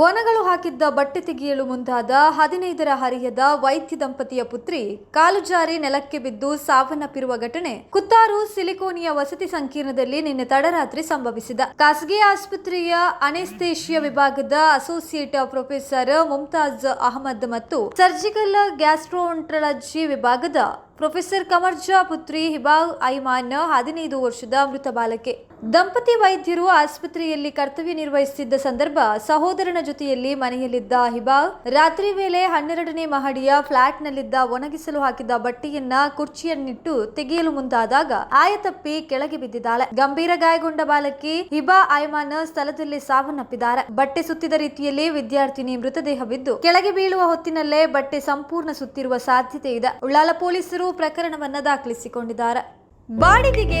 ಒನಗಳು ಹಾಕಿದ್ದ ಬಟ್ಟೆ ತೆಗೆಯಲು ಮುಂದಾದ ಹದಿನೈದರ ಹರಿಯದ ವೈದ್ಯ ದಂಪತಿಯ ಪುತ್ರಿ ಕಾಲು ಜಾರಿ ನೆಲಕ್ಕೆ ಬಿದ್ದು ಸಾವನ್ನಪ್ಪಿರುವ ಘಟನೆ ಕುತ್ತಾರು ಸಿಲಿಕೋನಿಯ ವಸತಿ ಸಂಕೀರ್ಣದಲ್ಲಿ ನಿನ್ನೆ ತಡರಾತ್ರಿ ಸಂಭವಿಸಿದ. ಖಾಸಗಿ ಆಸ್ಪತ್ರೆಯ ಅನೆಸ್ತೇಷಿಯಾ ವಿಭಾಗದ ಅಸೋಸಿಯೇಟ್ ಪ್ರೊಫೆಸರ್ ಮುಮ್ತಾಜ್ ಅಹಮದ್ ಮತ್ತು ಸರ್ಜಿಕಲ್ ಗ್ಯಾಸ್ಟ್ರೋಂಟ್ರಾಲಜಿ ವಿಭಾಗದ ಪ್ರೊಫೆಸರ್ ಕಮರ್ಜಾ ಪುತ್ರಿ ಹಿಬಾ ಐಮಾನ್ ಹದಿನೈದು ವರ್ಷದ ಮೃತ ಬಾಲಕೆ. ದಂಪತಿ ವೈದ್ಯರು ಆಸ್ಪತ್ರೆಯಲ್ಲಿ ಕರ್ತವ್ಯ ನಿರ್ವಹಿಸುತ್ತಿದ್ದ ಸಂದರ್ಭ ಸಹೋದರನ ಜೊತೆಯಲ್ಲಿ ಮನೆಯಲ್ಲಿದ್ದ ಹಿಬಾ ರಾತ್ರಿ ವೇಳೆ ಹನ್ನೆರಡನೇ ಮಹಡಿಯ ಫ್ಲಾಟ್ನಲ್ಲಿದ್ದ ಒಣಗಿಸಲು ಹಾಕಿದ್ದ ಬಟ್ಟೆಯನ್ನ ಕುರ್ಚಿಯನ್ನಿಟ್ಟು ತೆಗೆಯಲು ಮುಂದಾದಾಗ ಆಯತಪ್ಪಿ ಕೆಳಗೆ ಬಿದ್ದಿದ್ದಾಳೆ. ಗಂಭೀರ ಗಾಯಗೊಂಡ ಬಾಲಕಿ ಹಿಬಾ ಆಯ್ಮಾನ್ ಸ್ಥಳದಲ್ಲಿ ಸಾವನ್ನಪ್ಪಿದ್ದಾರೆ. ಬಟ್ಟೆ ಸುತ್ತಿದ ರೀತಿಯಲ್ಲಿ ವಿದ್ಯಾರ್ಥಿನಿ ಮೃತದೇಹವಿದ್ದು, ಕೆಳಗೆ ಬೀಳುವ ಹೊತ್ತಿನಲ್ಲೇ ಬಟ್ಟೆ ಸಂಪೂರ್ಣ ಸುತ್ತಿರುವ ಸಾಧ್ಯತೆ ಇದೆ. ಉಳ್ಳಾಲ ಪೊಲೀಸರು ಪ್ರಕರಣವನ್ನ ದಾಖಲಿಸಿಕೊಂಡಿದ್ದಾರೆ. ಬಾಡಿಗೆಗೆ